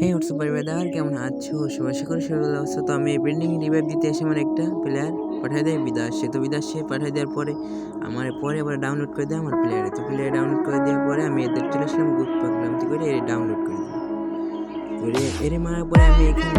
হে WhatsApp দেওয়ার কেমন আছো? সবাই করে সবাই ভালো আছো। তো আমি বিল্ডিং রিভাইভ দিতে এসে আমার একটা প্লেয়ার পাঠিয়ে দেয় বিদাস। তো বিদাস পাঠিয়ে দেওয়ার পরে আমার পরে আবার ডাউনলোড করে দেয় আমার প্লেয়ারে তো প্লেয়ার ডাউনলোড করে দেওয়ার পরে আমি এদের চলে আসলাম গ্রুপ প্রোগ্রাম করে, এর ডাউনলোড করে দিই এর মারার পরে আমি এখান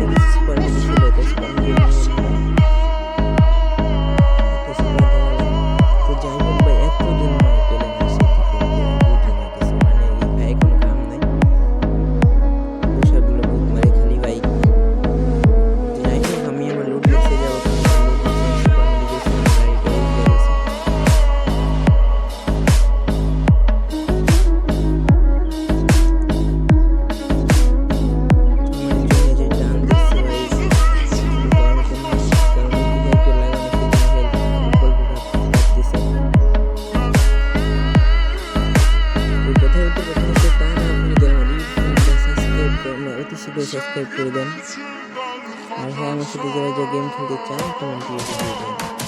সাবস্ক্রাইব করে দেন। আর হ্যাঁ আমার সাথে যারা যা গেম খেলতে চান কমেন্ট দিয়ে দিয়ে দেন